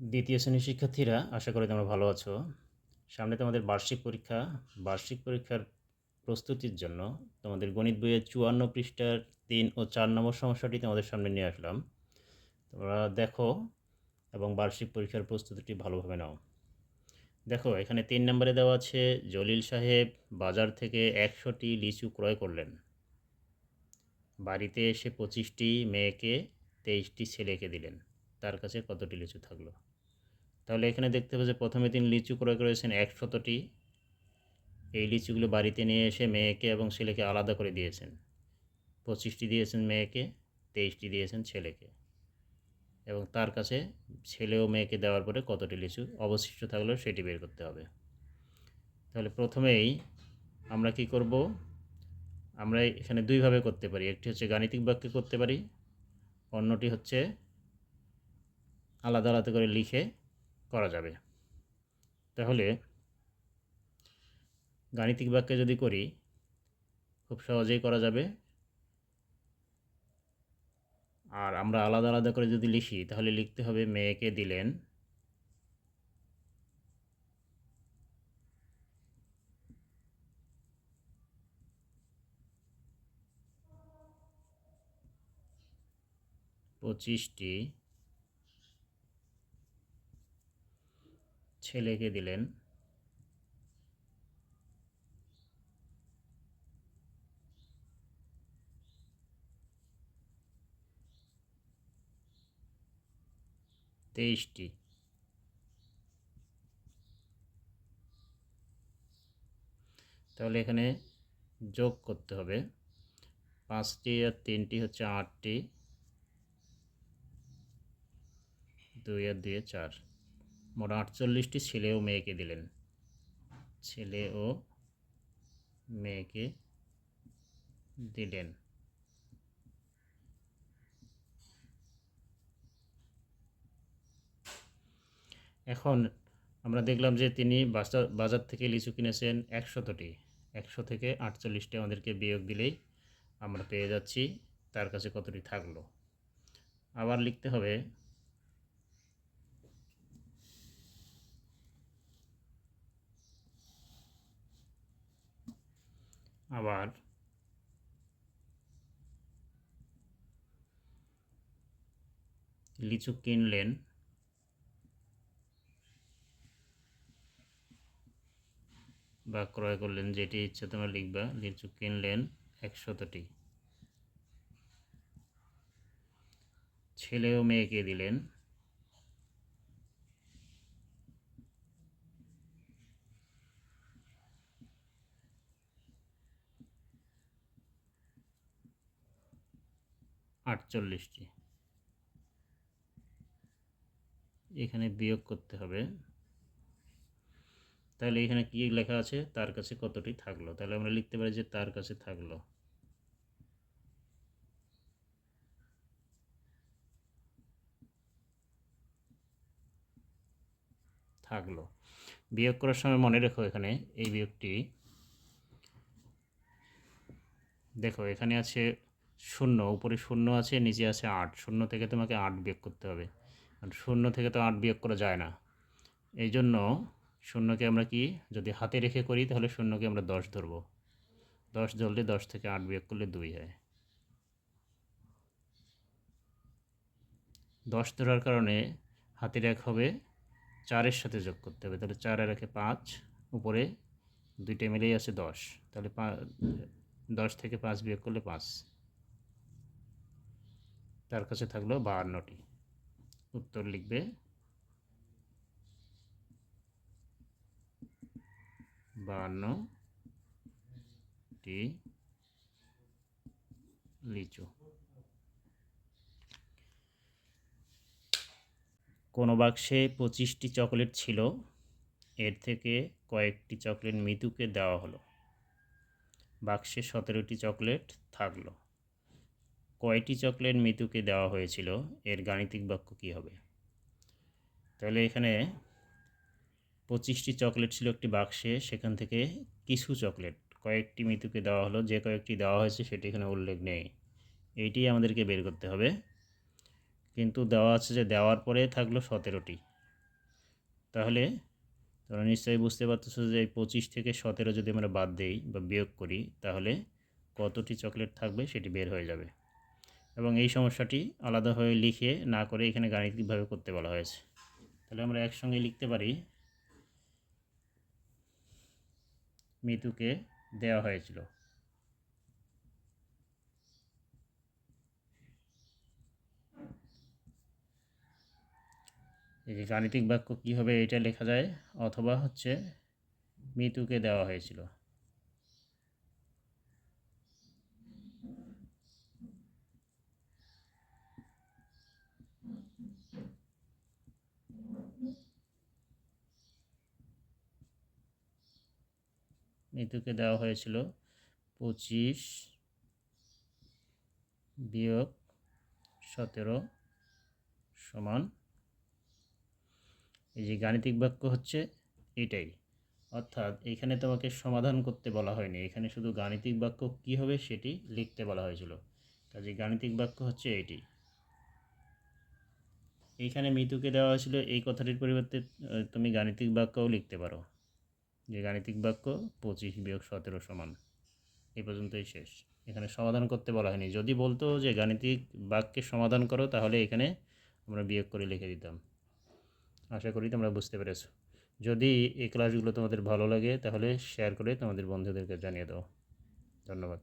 দ্বিতীয় শ্রেণির শিক্ষার্থীরা, আশা করি তোমরা ভালো আছো। সামনে তোমাদের বার্ষিক পরীক্ষা। বার্ষিক পরীক্ষার প্রস্তুতির জন্য তোমাদের গণিত বইয়ের চুয়ান্ন পৃষ্ঠার তিন ও চার নম্বর সমস্যাটি তোমাদের সামনে নিয়ে আসলাম। তোমরা দেখো এবং বার্ষিক পরীক্ষার প্রস্তুতিটি ভালোভাবে নাও। দেখো, এখানে তিন নম্বরে দেওয়া আছে, জলিল সাহেব বাজার থেকে একশোটি লিচু ক্রয় করলেন। বাড়িতে এসে পঁচিশটি মেয়েকে তেইশটি ছেলেকে দিলেন। তার কাছে কতটি লিচু থাকল? তাহলে এখানে দেখতে হবে যে প্রথমে তিনি লিচু ক্রয় করেছেন একশতটি। এই লিচুগুলো বাড়িতে নিয়ে এসে মেয়েকে এবং ছেলেকে আলাদা করে দিয়েছেন। পঁচিশটি দিয়েছেন মেয়েকে, তেইশটি দিয়েছেন ছেলেকে। এবং তার কাছে ছেলে ও মেয়েকে দেওয়ার পরে কতটি লিচু অবশিষ্ট থাকলেও সেটি বের করতে হবে। তাহলে প্রথমেই আমরা কি করব? আমরা এখানে দুইভাবে করতে পারি। একটি হচ্ছে গাণিতিক বাক্যে করতে পারি, অন্যটি হচ্ছে আলাদা আলাদা করে লিখে করা যাবে। তাহলে গাণিতিক বাক্যে যদি করি, খুব সহজেই করা যাবে। আর আমরা আলাদা আলাদা করে যদি লিখি, তাহলে লিখতে হবে, মেয়েকে দিলেন। পঁচিশটি ছেলেকে দিলেন। তেইশটি। তাহলে এখানে যোগ করতে হবে। পাঁচটি আর তিনটি হচ্ছে আটটি। দুই আর দুই চার। মোট আটচল্লিশটি ছেলে ও মেয়েকে দিলেন। ছেলে ও মেয়েকে দিলেন। এখন আমরা দেখলাম যে তিনি বাজার বাজার থেকে লিচু কিনেছেন একশতটি। একশো থেকে আটচল্লিশটি আমাদেরকে বিয়োগ দিলেই আমরা পেয়ে যাচ্ছি। তার কাছে কতটি থাকল? আবার লিখতে হবে আবার লিচু কিনলেন। বা ক্রয় করলেন, যেটি ইচ্ছে তোমরা লিখবা, লিচু কিনলেন একশতটি। ছেলে ও মেয়েকে দিলেন। আটচল্লিশটি। এখানে বিয়োগ করতে হবে। তাহলে এখানে কি লেখা আছে? তার কাছে কতটি থাকল? তাহলে আমরা লিখতে পারি যে তার কাছে থাকল। থাকল। বিয়োগ করার সময় মনে রেখো এখানে এই বিয়োগটি। দেখো, এখানে আছে শূন্য, উপরে শূন্য আছে, নিচে আছে আট। শূন্য থেকে তোমাকে আট বিয়োগ করতে হবে। আর শূন্য থেকে তো আট বিয়োগ করা যায় না। এই জন্য শূন্যকে আমরা কি, যদি হাতে রেখে করি, তাহলে শূন্যকে আমরা দশ ধরব। দশ ধরলে দশ থেকে আট বিয়োগ করলে দুই হয়। দশ ধরার কারণে হাতের এক হবে, চারের সাথে যোগ করতে হবে। তাহলে চার আর একে পাঁচ, উপরে দুইটা মিলেই আছে দশ। তাহলে দশ থেকে পাঁচ বিয়োগ করলে পাঁচ। তার কাছে থাকল বাহান্নটি উত্তর লিখবে বাহান্নটি লিচু। কোনো বাক্সে পঁচিশটি চকলেট ছিল, এর থেকে কয়েকটি চকলেট মিতুকে দেওয়া হলো। বাক্সে সতেরোটি চকলেট থাকল। কয়টি চকলেট মিতুকে দেওয়া হয়েছিল? এর গাণিতিক বাক্য কী হবে? তাহলে এখানে পঁচিশটি চকলেট ছিল একটি বাক্সে, সেখান থেকে কিছু চকলেট, কয়েকটি মিতুকে দেওয়া হলো। যে কয়েকটি দেওয়া হয়েছে, সেটি এখানে উল্লেখ নেই। এইটি আমাদেরকে বের করতে হবে। কিন্তু দেওয়া আছে যে দেওয়ার পরে থাকল সতেরোটি। তাহলে তোমরা নিশ্চয়ই বুঝতে পারতেছো যে এই পঁচিশ থেকে সতেরো যদি আমরা বাদ দেই বা বিয়োগ করি, তাহলে কতটি চকলেট থাকবে সেটি বের হয়ে যাবে। এবং এই সমস্যাটি আলাদাভাবে লিখে না করে এখানে গাণিতিকভাবে করতে বলা হয়েছে। তাহলে আমরা একসঙ্গে লিখতে পারি, মিতুকে দেওয়া হয়েছিল। এই যে গাণিতিক বাক্য কী হবে এটা লেখা যায়? অথবা হচ্ছে মিতুকে দেওয়া হয়েছিল। মিতুকে দেওয়া হয়েছিল। পঁচিশ বিয়োগ সতেরো সমান এই যে গাণিতিক বাক্য হচ্ছে এটাই অর্থাৎ এখানে তোমাকে সমাধান করতে বলা হয়নি। এখানে শুধু গাণিতিক বাক্য কী হবে সেটি লিখতে বলা হয়েছিল। কাজে গাণিতিক বাক্য হচ্ছে এটি এইখানে মৃত্যুকে দেওয়া হয়েছিল, এই কথাটির পরিবর্তে তুমি গাণিতিক বাক্যও লিখতে পারো। যে গাণিতিক বাক্য পঁচিশ বিয়োগ সতেরো সমান। এই পর্যন্তই শেষ। এখানে সমাধান করতে বলা হয়নি। যদি বলতো যে গাণিতিক বাক্যের সমাধান করো, তাহলে এখানে আমরা বিয়োগ করে লিখে দিতাম। আশা করি তোমরা বুঝতে পেরেছ। যদি এই ক্লাসগুলো তোমাদের ভালো লাগে, তাহলে শেয়ার করে তোমাদের বন্ধুদেরকে জানিয়ে দাও। ধন্যবাদ।